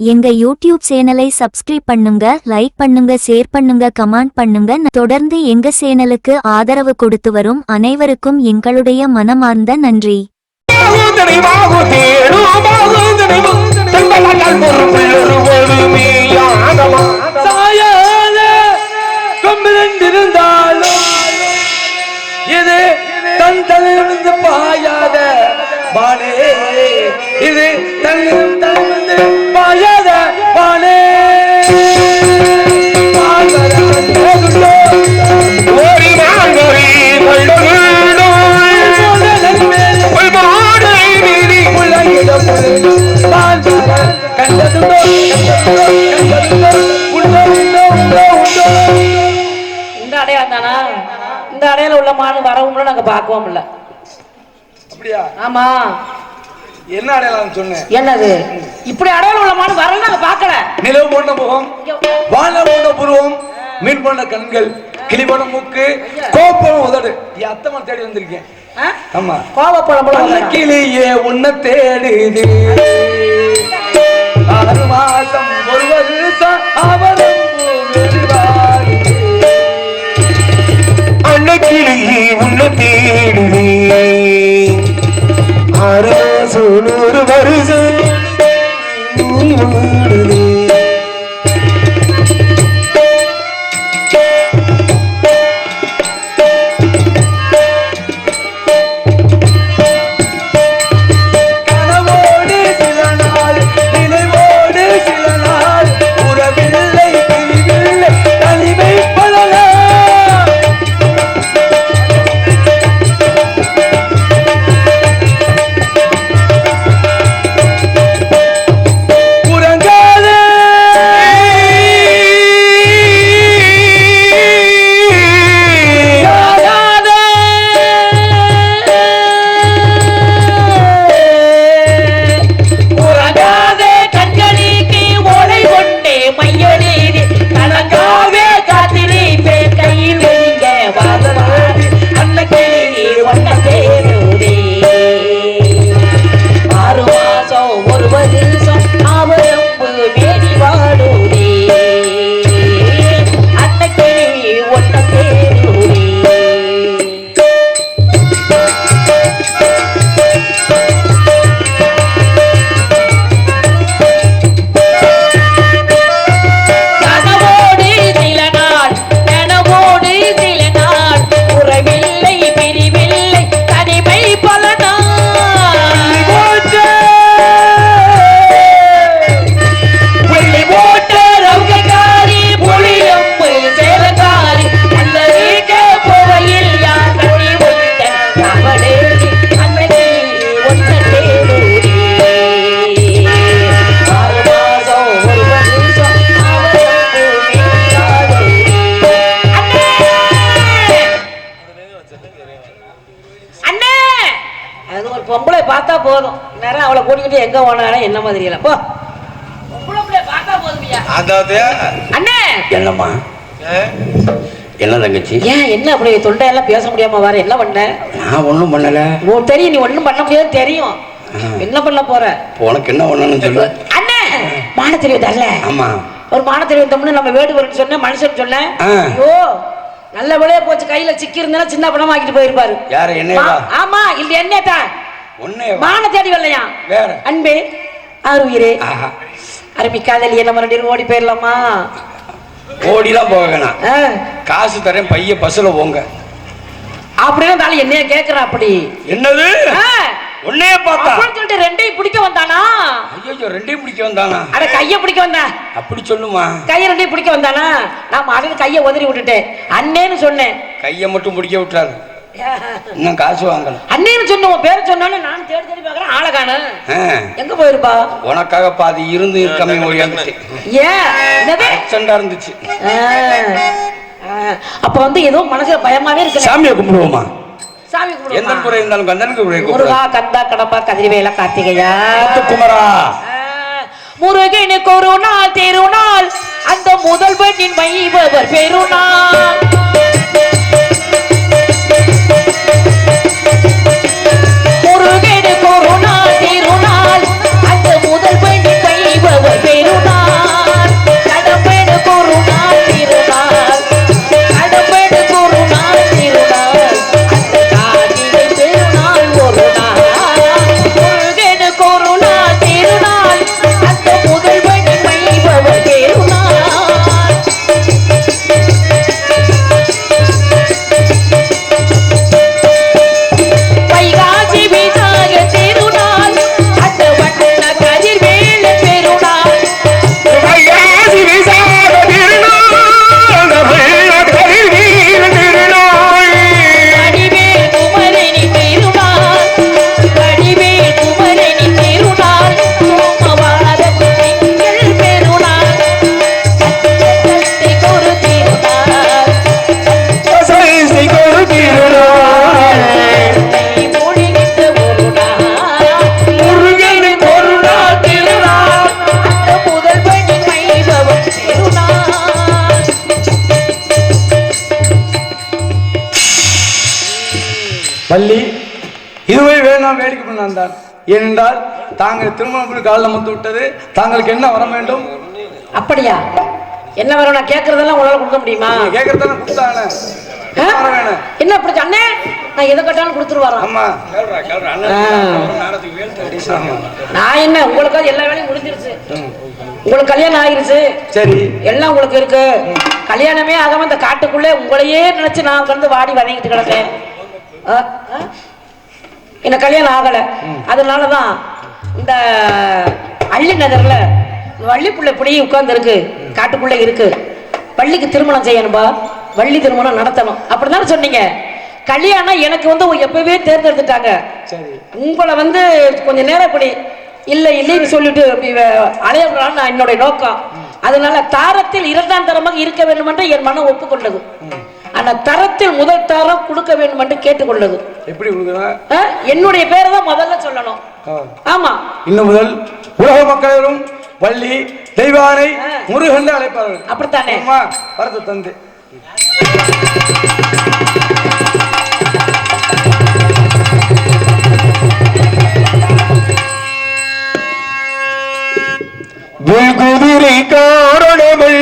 எங்க யூடியூப் சேனலை சப்ஸ்கிரைப் பண்ணுங்க லைக் பண்ணுங்க ஷேர் பண்ணுங்க கமெண்ட் பண்ணுங்க. தொடர்ந்து எங்க சேனலுக்கு ஆதரவு கொடுத்து வரும் அனைவருக்கும் எங்களுடைய மனமார்ந்த நன்றி. இது தன் தலையிலிருந்து பாயாத பாலே இது தன்னிலும் கண்டதுண்டோ, கண்டதுண்டோ, கண்டதுண்டோ, உண்டோ, உண்டோ, உண்டோ, உண்டோ. இந்த அடையாளம் தானா? இந்த அடையாளம் உள்ள மானு வரவும்ல நாங்க பார்க்கவும் இல்ல அப்படியா? ஆமா. என்ன அடையாளம் சொன்னேன்? என்னது? இப்படி அடையாளம் உள்ள மானு வரல நாங்க பார்க்கல. நிலவு போன்ற முகம் வான போன்ற புருவம் மீன் போன்ற கண்கள் கிளி போன்ற மூக்கு கோப்பம் உதடு. என் அத்தம்மா தேடி வந்திருக்கேன்? ஆமா. கோவப்பழம். கிளியே உன்னை தேடுது ஆறு மாசம் ஒரு வருஷம் உன்னை ஆறு மாசம் ஒரு வருஷம் நீ. பார்த்தா போதும். நேரம் அவளை கூட்டிக்கிட்டு எங்க போனாலும் என்ன மாதிரி இல்லை போ அதாவது அண்ணே! என்னம்மா? என்ன தங்கச்சி? ஏன் என்ன அப்படி தொண்டையெல்லாம் பேச முடியாம வர? என்ன பண்ண? நான் ஒன்றும் பண்ணல. உனக்கு தெரியும் நீ ஒண்ணும் பண்ண முடியாது தெரியும். என்ன பண்ண போற? உனக்கு என்ன பண்ணணும்னு சொல்லு. அண்ணே! மான தரல. ஆமா. ஒரு மான தெரியும் தம்னு நம்ம வேடுவர்னு சொன்ன மனுஷன் சொன்னேன் ஆ. ஐயோ நல்ல விளைய போச்சு. கையில சிக்கி இருந்தா சின்ன பணம் வாங்கிட்டு போயிருப்பாரு. யாரு என்னையவா? மா- ஆமா இல்ல என்ன தான் மான தேடி வரலையா வேற. அன்பே ஆறு உயிரே ஆஹா அருமிக்காதல் என்ன மறுபடியும் ஓடி போயிடலாமா ஓடிலாம் போக வேணாம். ஆ. காசு தரேன் பைய பஸ்ல போங்க. அப்படின்னு தாலி என்னைய கேக்குற அப்படி? என்னது. உன்னையே பார்த்தா? சொல்லிட்டு ரெண்டையும் பிடிக்க வந்தானா? ஐயோ ரெண்டையும் பிடிக்க வந்தானா? அட கைய பிடிக்க வந்தா? அப்படி சொல்லுமா? கைய ரெண்டையும் பிடிக்க வந்தானா? நான் மகன் கைய உதறி விட்டுட்டேன். அண்ணேன்னு சொன்னேன். கையை மட்டும் பிடிக்க விட்டாரு இன்னும் காசு வாங்கல அண்ணேன்னு சொன்ன உன் பேரை சொன்னாலும் நான் தேடி தேடி பார்க்கறேன் ஆளை காணோம். ஆ, எங்க போயிருப்பா? உனக்காக பாதி இருந்து இருக்காம ஓடியாந்துட்டு ஏன் இருந்துச்சு. அப்ப வந்து ஏதோ மனசுல பயமாவே இருக்கு. சாமியை கும்பிடுவோமா? சாமி எந்த? குறை இருந்தாலும் கந்தனுக்கு முருகா கந்தா கடப்பா கதிரிவேலா கார்த்திகையா. குமரா. முருகனுக்கு ஒரு நாள் திருநாள் அந்த முதல் பெண்ணின் வைபவர் வள்ளி இதுவே வேணாம் வேடிக்கை பண்ணான் ஏனென்றால் தாங்கள் திருமணம் காலில் வந்து விட்டது. தாங்களுக்கு என்ன வர வேண்டும்? அப்படியா? என்ன வரும்? நான் கேட்கறதெல்லாம் உங்களால கொடுக்க முடியுமா? கேட்கறதானே கொடுத்தானே ஆ? என்ன அப்படி அண்ணே நான் எதை கேட்டாலும் கொடுத்துருவாராம். ஆமா நான் என்ன உங்களுக்காவது எல்லா வேலையும் முடிஞ்சிருச்சு. உங்களுக்கு கல்யாணம் ஆயிருச்சு சரி. எல்லாம் உங்களுக்கு இருக்கு. கல்யாணமே ஆகாம இந்த காட்டுக்குள்ளே உங்களையே நினைச்சு நான் வந்து வாடி வதங்கிட்டு கிடந்தேன்? என்ன கல்யாணம் ஆகல. அதனாலதான் இந்த அள்ளி நகர்ல வள்ளிப்புள்ள இப்படி உட்கார்ந்து இருக்கு காட்டுக்குள்ள இருக்கு. வள்ளிக்கு திருமணம் செய்யணும்பா. வள்ளி திருமணம் நடத்தணும். அப்படிதானே சொன்னீங்க? கல்யாணம் எனக்கு வந்து எப்பவே தேர்ந்தெடுத்துட்டாங்க. சரி. உங்களை வந்து கொஞ்ச நேரம் இப்படி இல்லை இல்லைன்னு சொல்லிட்டு இப்படி வ- அலைய விடலாம்னு நான் என்னுடைய நோக்கம். அதனால தாரத்தில் இரண்டாம் தரமாக இருக்க வேண்டும் என்று என் மனம் ஒப்புக்கொண்டது. ஆனா தரத்தில் முதல் தரம் கொடுக்க வேண்டும் என்று கேட்டுக்கொண்டது எப்படி என்னுடைய பேரை தான் முதல்ல சொல்லணும். ஆமா. இன்னும் முதல் உலக மக்களும் வள்ளி தெய்வானை முருகன் அழைப்பார்கள். அப்படித்தானே? அம்மா வரத தந்து. வெகுதிரை காரணமை